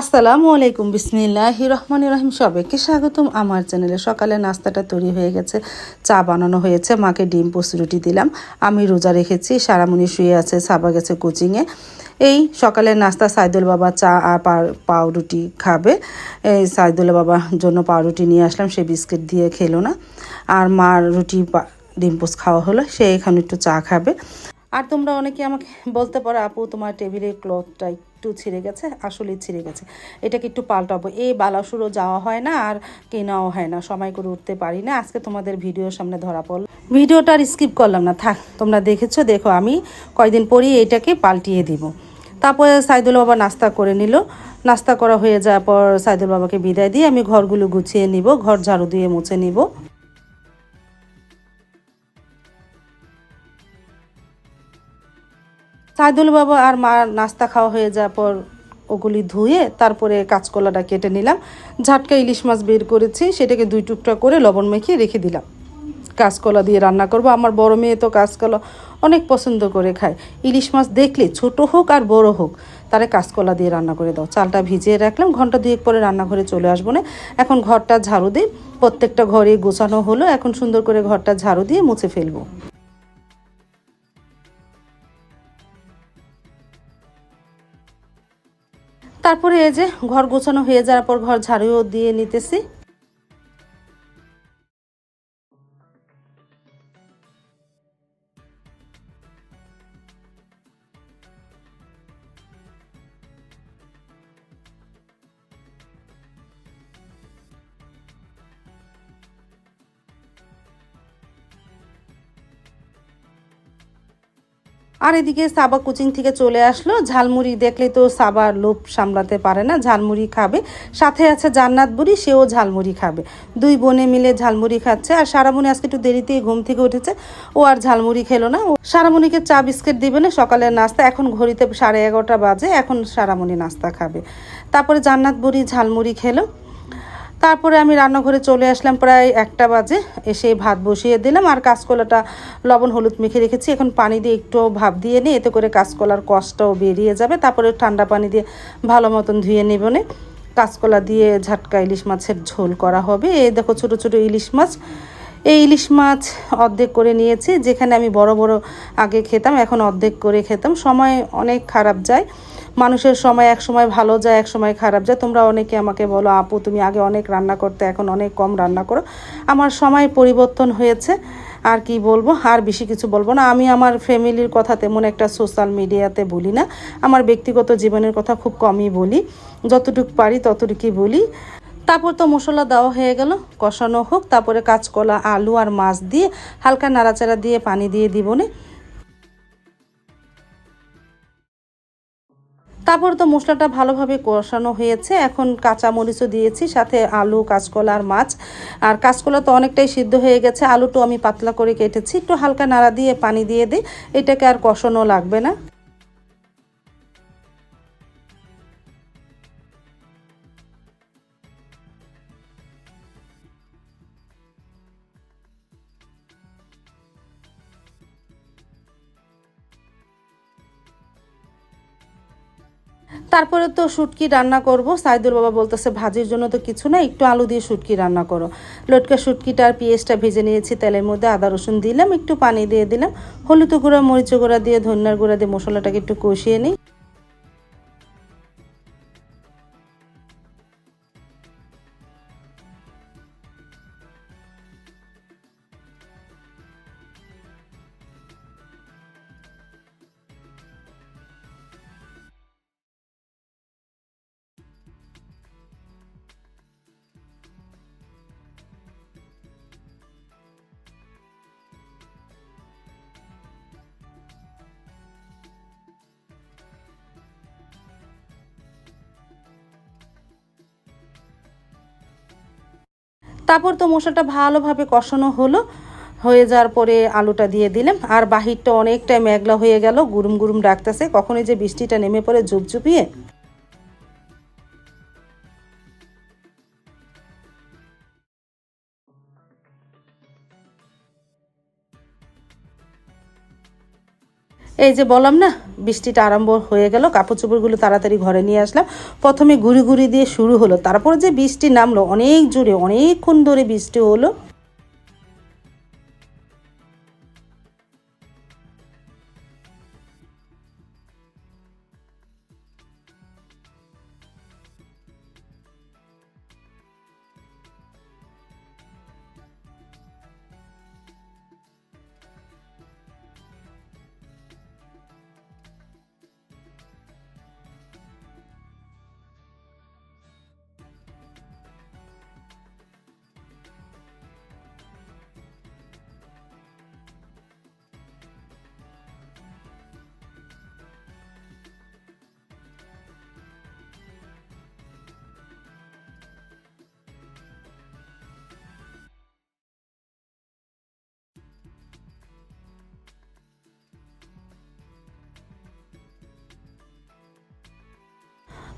আসসালামু আলাইকুম, বিসমিল্লাহ রহমান রহিম। সবাইকে স্বাগতম। আমার চ্যানেলে সকালে নাস্তাটা তৈরি হয়ে গেছে, চা বানানো হয়েছে, মাকে ডিম পোস্ট রুটি দিলাম। আমি রোজা রেখেছি, সারামণি শুয়ে আছে, সাবা গেছে কোচিংয়ে। এই সকালের নাস্তা সাইদুল বাবা চা আর পাউরুটি খাবে। এই সাইদুল বাবার জন্য পাউরুটি নিয়ে আসলাম, সে বিস্কিট দিয়ে খেলো না। আর মার রুটি ডিম পোস্ট খাওয়া হলো, সে এখানে একটু চা খাবে। আর তোমরা অনেকে আমাকে বলতে পারো, আপু, তোমার টেবিলের ক্লথটা একটু ছিঁড়ে গেছে, আসলেই ছিঁড়ে গেছে। এটাকে একটু পাল্টাবো। এই বালাসুরও যাওয়া হয় না আর কেনাও হয় না, সময় করে উঠতে পারি না। আজকে তোমাদের ভিডিওর সামনে ধরা পড়ল। ভিডিওটা আর স্কিপ করলাম না, থাক, তোমরা দেখেছ, দেখো আমি কয়দিন পরই এটাকে পাল্টিয়ে দিব। তারপরে সাইদুল বাবা নাস্তা করে নিল। নাস্তা করা হয়ে যাওয়ার পর সাইদুল বাবাকে বিদায় দিয়ে আমি ঘরগুলো গুছিয়ে নিব, ঘর ঝাড়ু দিয়ে মুছে নিব। সাইদুল বাবা আর মা নাস্তা খাওয়া হয়ে যাওয়ার পর ওগুলি ধুয়ে তারপরে কাঁচকলাটা কেটে নিলাম। ঝাটকা ইলিশ মাছ বের করেছি, সেটাকে দুই টুকরা করে লবণ মেখে রেখে দিলাম। কাঁচকলা দিয়ে রান্না করব। আমার বড় মেয়ে তো কাঁচকলা অনেক পছন্দ করে খায়। ইলিশ মাছ দেখলে ছোট হোক আর বড় হোক, তারা কাঁচকলা দিয়ে রান্না করে দাও। চালটা ভিজিয়ে রাখলাম, ঘণ্টা দুয়েক পরে রান্নাঘরে চলে আসব না। এখন ঘরটা ঝাড়ু দিই। প্রত্যেকটা ঘরে গোছানো হলো, এখন সুন্দর করে ঘরটা ঝাড়ু দিয়ে মুছে ফেলব। তারপরে এই যে ঘর গোছানো হয়ে যাওয়ার পর ঘর ঝাড়ুও দিয়ে নিতেছি। আর এদিকে সাবা কোচিং থেকে চলে আসলো। ঝালমুড়ি দেখলে তো সাবার লোভ সামলাতে পারে না। ঝালমুড়ি খাবে, সাথে আছে জান্নাত বুড়ি, সেও ঝালমুড়ি খাবে। দুই বোনে মিলে ঝালমুড়ি খাচ্ছে। আর সারামণি আজকে একটু দেরিতেই ঘুম থেকে উঠেছে। ও আর ঝালমুড়ি খেলো না। ও সারামণিকে চা, বিস্কিট দিবে না, সকালের নাস্তা। এখন ঘড়িতে সাড়ে এগারোটা বাজে, এখন সারামণি নাস্তা খাবে। তারপরে জান্নাত বুড়ি ঝালমুড়ি খেলো। তারপরে আমি রান্নাঘরে চলে আসলাম প্রায় একটা বাজে। এসে ভাত বসিয়ে দিলাম আর কাঁচকলাটা লবণ, হলুদ মেখে রেখেছি। এখন পানি দিয়ে একটু ভাব দিয়ে নিই, এতে করে কাঁচকলার কষটাও বেরিয়ে যাবে। তারপরে ঠান্ডা পানি দিয়ে ভালো মতন ধুয়ে নেবনে কাঁচকলা দিয়ে ঝাটকা ইলিশ মাছের ঝোল করা হবে। এই দেখো ছোট ছোট ইলিশ মাছ। এই ইলিশ মাছ অর্ধেক করে নিয়েছি। যেখানে আমি বড় বড় আগে খেতাম, এখন অর্ধেক করে খেতাম। সময় অনেক খারাপ যায়। মানুষের সময় এক সময় ভালো যায়, এক সময় খারাপ যায়। তোমরা অনেকে আমাকে বলো, আপু, তুমি আগে অনেক রান্না করতে, এখন অনেক কম রান্না করো। আমার সময় পরিবর্তন হয়েছে, আর কি বলব? আর বেশি কিছু বলব না। আমি আমার ফ্যামিলির কথা তেমন একটা সোশ্যাল মিডিয়াতে বলি না। আমার ব্যক্তিগত জীবনের কথা খুব কমই বলি। যতটুকু পারি ততটুকুই বলি। তারপর তো মশলা দেওয়া হয়ে গেল, কষানো হোক। তারপরে কাঁচকলা, আলু আর মাছ দিয়ে হালকা নাড়াচাড়া দিয়ে পানি দিয়ে দিব তারপর তো মশলাটা ভালোভাবে কষানো হয়েছে। এখন কাঁচা মরিচও দিয়েছি, সাথে আলু, কাঁচকলা আর মাছ। আর কাঁচকলা তো অনেকটাই সিদ্ধ হয়ে গেছে আলুটাও আমি পাতলা করে কেটেছি। একটু হালকা নাড়া দিয়ে পানি দিয়ে দিই, এটাকে আর কষানো লাগবে না। তারপরে তো শুটকি রান্না করব। সাইদুর বাবা বলতেছে, ভাজির জন্য তো কিছু না, একটু আলু দিয়ে শুটকি রান্না করো। লটকা শুটকিটা আর পেঁয়াজটা ভেজে নিয়েছি, তেলের মধ্যে আদা, রসুন দিলাম, একটু পানি দিয়ে দিলাম। হলুদ গুঁড়া মরিচ গুঁড়া দিয়ে, ধনিয়ার গুঁড়া দিয়ে মশলাটাকে একটু কষিয়ে নিই। তারপর তো মশলাটা ভালোভাবে কষানো হলো। হয়ে যাওয়ার পরে আলুটা দিয়ে দিলাম। আর বাহিরটা অনেকটাই মেঘলা হয়ে গেল। গুরুম গুরুম ডাকতেছে। কখনই যে বৃষ্টিটা নেমে পড়ে ঝুপঝুপিয়ে। এই যে বললাম না, বৃষ্টিটা আরম্ভ হয়ে গেল, কাপড় চোপড়গুলো তাড়াতাড়ি ঘরে নিয়ে আসলাম। প্রথমে ঘুরি ঘুরি দিয়ে শুরু হলো, তারপরে যে বৃষ্টি নামলো, অনেক জোরে, অনেকক্ষণ ধরে বৃষ্টি হলো।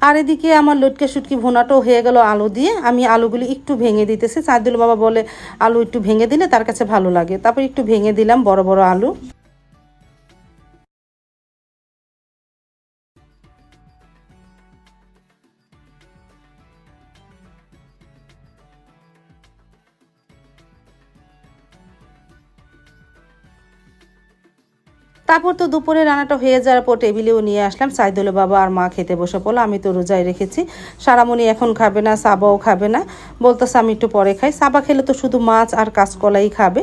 আর এদিকে আমার লটকে সুটকি ভোনাটাও হয়ে গেল আলু দিয়ে। আমি আলুগুলি একটু ভেঙে দিতেছি। সাইদুল বাবা বলে, আলু একটু ভেঙে দিলে তার কাছে ভালো লাগে। তারপর একটু ভেঙে দিলাম বড় বড় আলু। তারপর তো দুপুরে রান্নাটা হয়ে যাওয়ার পর টেবিলেও নিয়ে আসলাম। সাইদুল বাবা আর মা খেতে বসে পড়ল। আমি তো রোজায় রেখেছি। সারামণি এখন খাবে না, সাবাও খাবে না। বলতেছে, আমি একটু পরে খাই। সাবা খেলে তো শুধু মাছ আর কাঁচকলাই খাবে।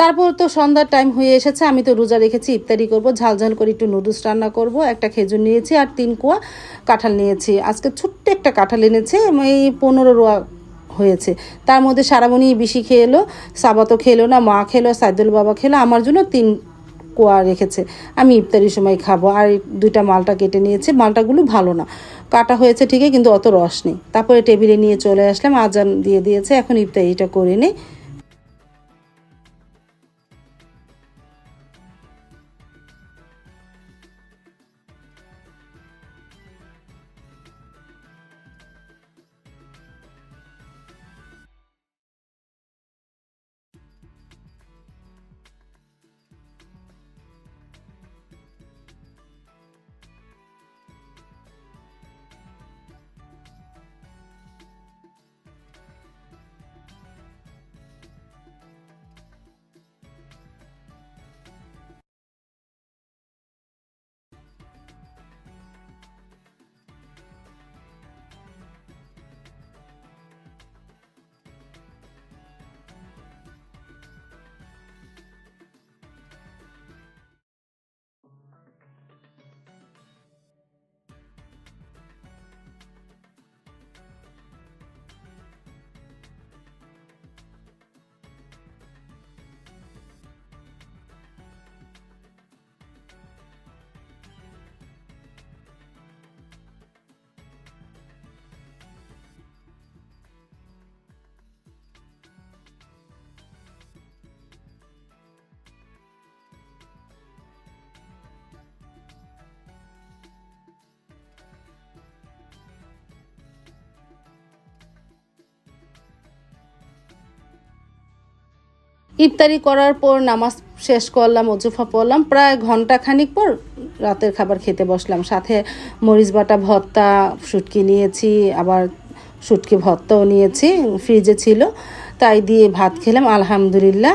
তারপর তো সন্ধ্যার টাইম হয়ে এসেছে, আমি তো রোজা রেখেছি, ইফতারি করব ঝাল ঝাল করে একটু নুডলস রান্না করব, একটা খেজুর নিয়েছি আর তিন কোয়া কাঁঠাল নিয়েছি। আজকে ছোট্ট একটা কাঁঠাল এনেছে, এই পনেরো রোয়া হয়েছে। তার মধ্যে সারামণি বেশি খেয়ে এলো তো খেলো না, মা খেলো, সাইদুল বাবা খেলো, আমার জন্য তিন কোয়া রেখেছে। আমি ইফতারির সময় খাব, আর দুইটা মালটা কেটে নিয়েছে, মালটাগুলো ভালো না। কাটা হয়েছে ঠিকই, কিন্তু অত রস নেই। তারপরে টেবিলে নিয়ে চলে আসলাম, আজান দিয়ে দিয়েছে, এখন ইফতারিটা করে নিই। ইফতারি করার পর নামাজ শেষ করলাম অজুফা পড়লাম। প্রায় ঘণ্টা খানিক পর রাতের খাবার খেতে বসলাম। সাথে মরিচ বাটা, ভর্তা, শুটকি নিয়েছি, আবার শুটকি ভর্তাও নিয়েছি ফ্রিজে ছিল। তাই দিয়ে ভাত খেলাম, আলহামদুলিল্লাহ।